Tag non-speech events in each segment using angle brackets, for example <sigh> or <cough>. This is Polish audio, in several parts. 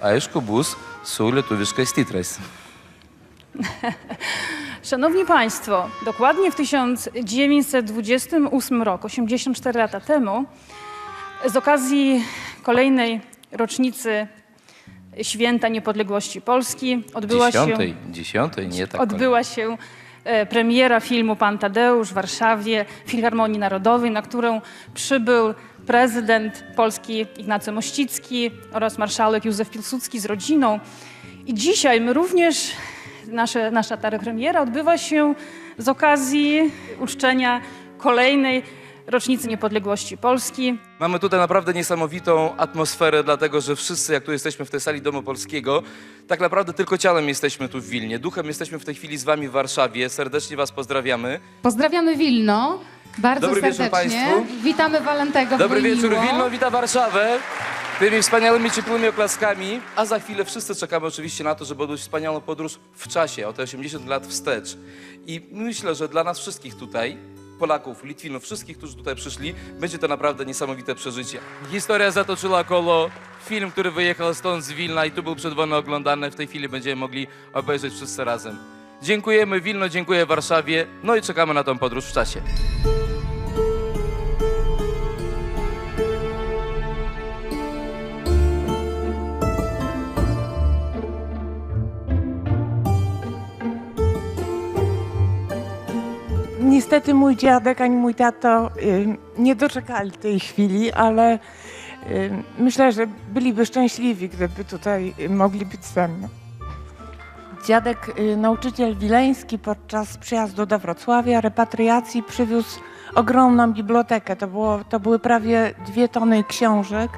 aišku, bus su lietuviškais titrais. <laughs> Szanowni Państwo, dokładnie w 1928 roku, 84 lata temu, z okazji kolejnej rocznicy Święta Niepodległości Polski odbyła się, Dziesiątej, dziesiątej, nie tak. odbyła się e, premiera filmu Pan Tadeusz w Warszawie, Filharmonii Narodowej, na którą przybył prezydent Polski Ignacy Mościcki oraz marszałek Józef Piłsudski z rodziną. I dzisiaj my również, nasze, nasza ta premiera odbywa się z okazji uczczenia kolejnej rocznicy niepodległości Polski. Mamy tutaj naprawdę niesamowitą atmosferę, dlatego że wszyscy, jak tu jesteśmy w tej sali Domu Polskiego, tak naprawdę tylko ciałem jesteśmy tu w Wilnie. Duchem jesteśmy w tej chwili z wami w Warszawie. Serdecznie was pozdrawiamy. Pozdrawiamy Wilno. Bardzo Dobry wieczór serdecznie. państwu. Witamy Walentego Dobry w wieczór, Wilno. Wilno, wita Warszawę. Tymi wspaniałymi, ciepłymi oklaskami. A za chwilę wszyscy czekamy oczywiście na to, żeby odbyć wspaniałą podróż w czasie, o te 80 lat wstecz. I myślę, że dla nas wszystkich tutaj, Polaków, Litwinów, wszystkich, którzy tutaj przyszli, będzie to naprawdę niesamowite przeżycie. Historia zatoczyła koło. Film, który wyjechał stąd z Wilna i tu był przed wami oglądany, w tej chwili będziemy mogli obejrzeć wszyscy razem. Dziękujemy Wilno, dziękuję Warszawie, no i czekamy na tą podróż w czasie. Niestety mój dziadek ani mój tato y, nie doczekali tej chwili, ale y, myślę, że byliby szczęśliwi, gdyby tutaj mogli być ze mną. Dziadek, y, nauczyciel wileński, podczas przyjazdu do Wrocławia, repatriacji, przywiózł ogromną bibliotekę. To, było, to były prawie dwie tony książek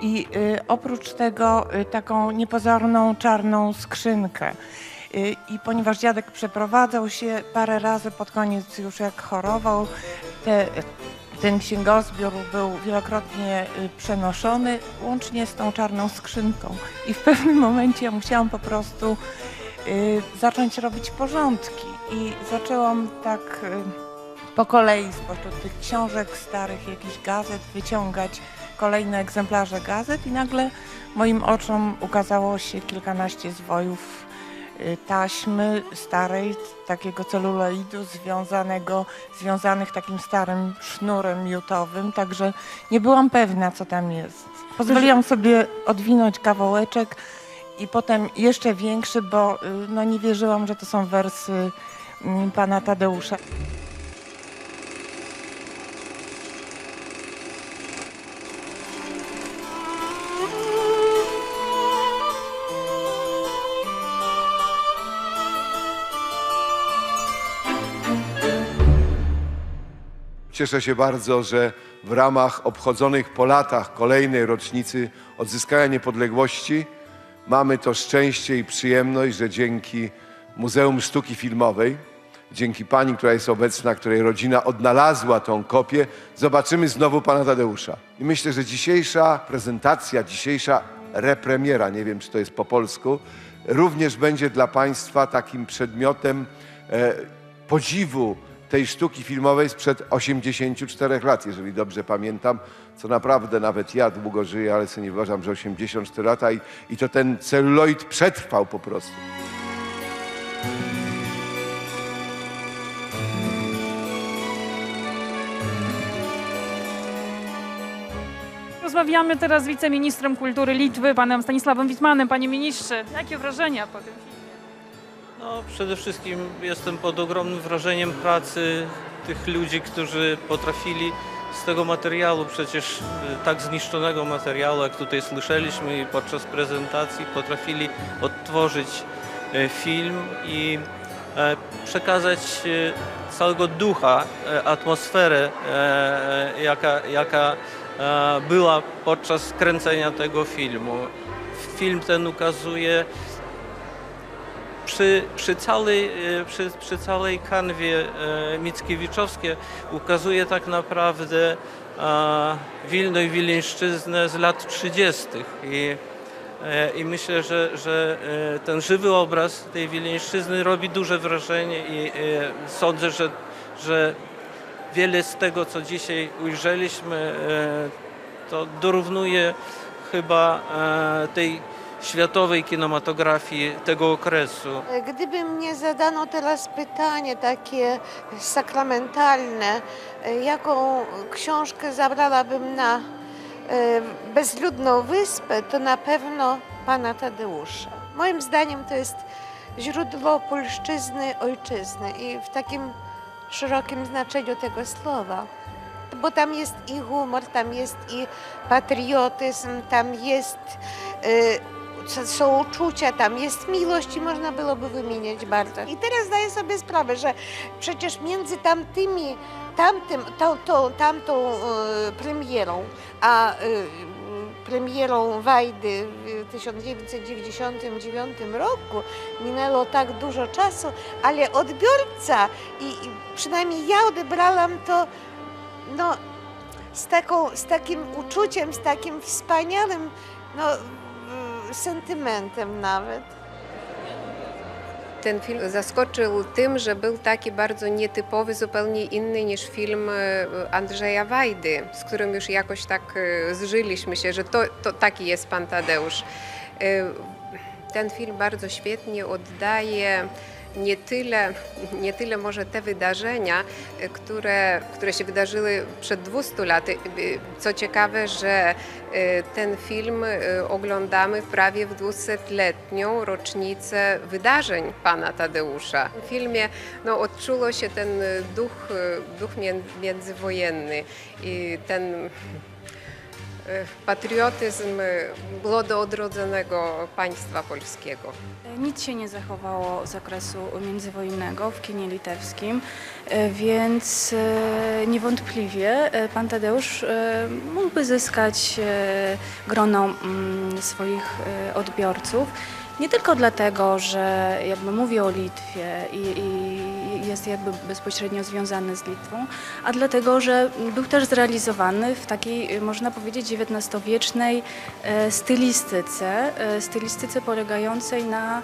i y, oprócz tego y, taką niepozorną czarną skrzynkę. I ponieważ dziadek przeprowadzał się parę razy pod koniec już jak chorował, te, ten księgozbiór był wielokrotnie przenoszony, łącznie z tą czarną skrzynką. I w pewnym momencie ja musiałam po prostu zacząć robić porządki. I zaczęłam tak y, po kolei spośród tych książek, starych jakichś gazet wyciągać kolejne egzemplarze gazet i nagle moim oczom ukazało się kilkanaście zwojów y, taśmy starej, takiego celuloidu związanego, związanych takim starym sznurem miutowym, także nie byłam pewna, co tam jest. Pozwoliłam sobie odwinąć kawałeczek i potem jeszcze większy, bo y, no, nie wierzyłam, że to są wersy mm, pana Tadeusza. Cieszę się bardzo, że w ramach obchodzonych po latach kolejnej rocznicy odzyskania niepodległości mamy to szczęście i przyjemność, że dzięki Muzeum Sztuki Filmowej, dzięki pani, która jest obecna, której rodzina odnalazła tą kopię, zobaczymy znowu pana Tadeusza. I myślę, że dzisiejsza prezentacja, dzisiejsza repremiera, nie wiem czy to jest po polsku, również będzie dla państwa takim przedmiotem e, podziwu tej sztuki filmowej sprzed 84 lat, jeżeli dobrze pamiętam, co naprawdę nawet ja długo żyję, ale sobie nie uważam, że 84 lata i, i to ten celuloid przetrwał po prostu. Rozmawiamy teraz z wiceministrem kultury Litwy, panem Stanisławem Witmanem. Panie ministrze, jakie wrażenia po tym filmie? No, przede wszystkim jestem pod ogromnym wrażeniem pracy tych ludzi, którzy potrafili z tego materiału, przecież e, tak zniszczonego materiału, jak tutaj słyszeliśmy podczas prezentacji, potrafili odtworzyć e, film i e, przekazać e, całego ducha, e, atmosferę, e, jaka, jaka była podczas kręcenia tego filmu. Film ten ukazuje przy, przy, całej, e, przy, przy całej kanwie e, Mickiewiczowskie ukazuje tak naprawdę e, Wilno i Wileńszczyznę z lat 30. I, i myślę, że, że ten żywy obraz tej Wileńszczyzny robi duże wrażenie i sądzę, że, że wiele z tego, co dzisiaj ujrzeliśmy, to dorównuje chyba tej światowej kinematografii tego okresu. Gdyby mnie zadano teraz pytanie takie sakramentalne, jaką książkę zabrałabym na e, bezludną wyspę, to na pewno pana Tadeusza. Moim zdaniem to jest źródło polszczyzny, ojczyzny i w takim szerokim znaczeniu tego słowa. Bo tam jest i humor, tam jest i patriotyzm, tam jest co- są uczucia, tam jest miłość i można byłoby wymieniać bardzo. I teraz zdaję sobie sprawę, że przecież między tamtymi, tamtym, tą, tą, tamtą e, premierą, a e, premierą Wajdy w 1999 roku minęło tak dużo czasu, ale odbiorca i, i przynajmniej ja odebrałam to no, z, taką, z takim uczuciem, z takim wspaniałym no, sentymentem nawet. Ten film zaskoczył tym, że był taki bardzo nietypowy, zupełnie inny niż film e, Andrzeja Wajdy, z którym już jakoś tak e, zżyliśmy się, że to, to taki jest pan Tadeusz. E, Ten film bardzo świetnie oddaje nie tyle, nie tyle może te wydarzenia, e, które, które się wydarzyły przed 200 laty. E, Co ciekawe, że e, ten film oglądamy prawie w 200-letnią rocznicę wydarzeń pana Tadeusza. W filmie no, odczuło się ten duch, duch mię- międzywojenny i ten patriotyzm e, młodoodrodzonego państwa polskiego. Nic się nie zachowało z okresu międzywojennego w kinie litewskim, e, więc e, niewątpliwie e, pan Tadeusz e, mógłby zyskać e, grono mm, swoich e, odbiorców. Nie tylko dlatego, że jakby mówi o Litwie i, i jest jakby bezpośrednio związany z Litwą, a dlatego, że był też zrealizowany w takiej, można powiedzieć, XIX-wiecznej e, stylistyce, e, stylistyce polegającej na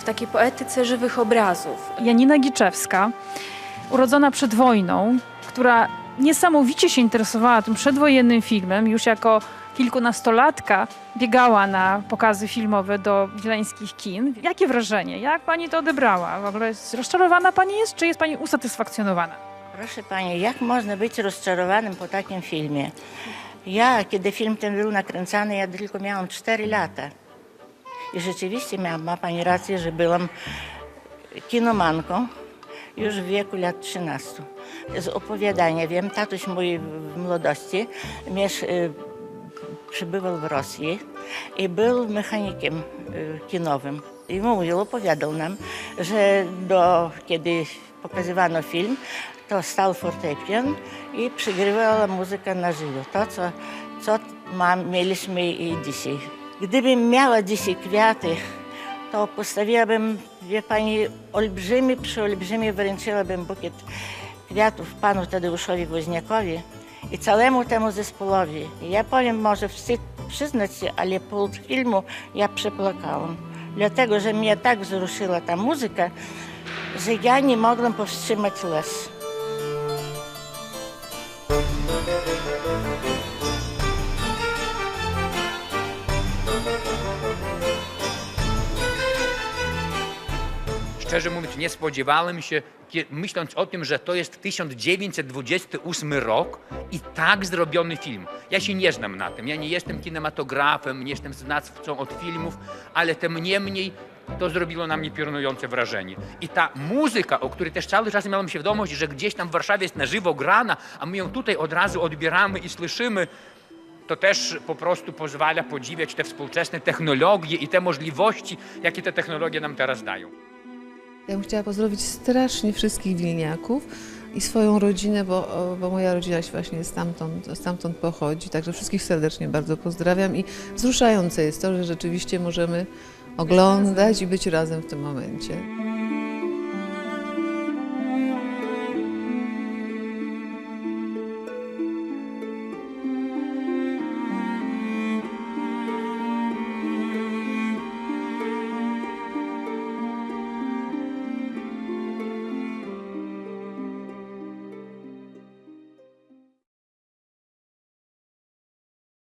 w takiej poetyce żywych obrazów. Janina Giczewska, urodzona przed wojną, która niesamowicie się interesowała tym przedwojennym filmem, już jako kilkunastolatka biegała na pokazy filmowe do wileńskich kin. Jakie wrażenie? Jak pani to odebrała? W ogóle rozczarowana pani jest, czy jest pani usatysfakcjonowana? Proszę Pani, jak można być rozczarowanym po takim filmie? Ja, kiedy film ten był nakręcany, ja tylko miałam 4 lata. I rzeczywiście miała, ma Pani rację, że byłam kinomanką już w wieku lat 13. Z opowiadania wiem, tatuś mój w młodości miesz, przybywał w Rosji i był mechanikiem y, kinowym. I mówił, opowiadał nam, że do, kiedy pokazywano film, to stał fortepian i przygrywała muzyka na żywo. To, co, co mieliśmy i dzisiaj. Gdybym miała dzisiaj kwiaty, to postawiłabym, wie pani, olbrzymi, przeolbrzymi, wręczyłabym bukiet kwiatów panu Tadeuszowi Woźniakowi i całemu temu zespołowi. I Ja powiem, może wstyd przyznać się, ale po filmu ja przepłakałam. Dlatego, że mnie tak wzruszyła ta muzyka, że ja nie mogłam powstrzymać łez. Szczerze mówiąc, nie spodziewałem się, myśląc o tym, że to jest 1928 rok i tak zrobiony film. Ja się nie znam na tym, ja nie jestem kinematografem, nie jestem znawcą od filmów, ale tym niemniej to zrobiło na mnie piorunujące wrażenie. I ta muzyka, o której też cały czas miałem świadomość, że gdzieś tam w Warszawie jest na żywo grana, a my ją tutaj od razu odbieramy i słyszymy, to też po prostu pozwala podziwiać te współczesne technologie i te możliwości, jakie te technologie nam teraz dają. Ja bym chciała pozdrowić strasznie wszystkich wilniaków i swoją rodzinę, bo, bo moja rodzina się właśnie stamtąd, stamtąd pochodzi. Także wszystkich serdecznie bardzo pozdrawiam i wzruszające jest to, że rzeczywiście możemy oglądać i być razem w tym momencie.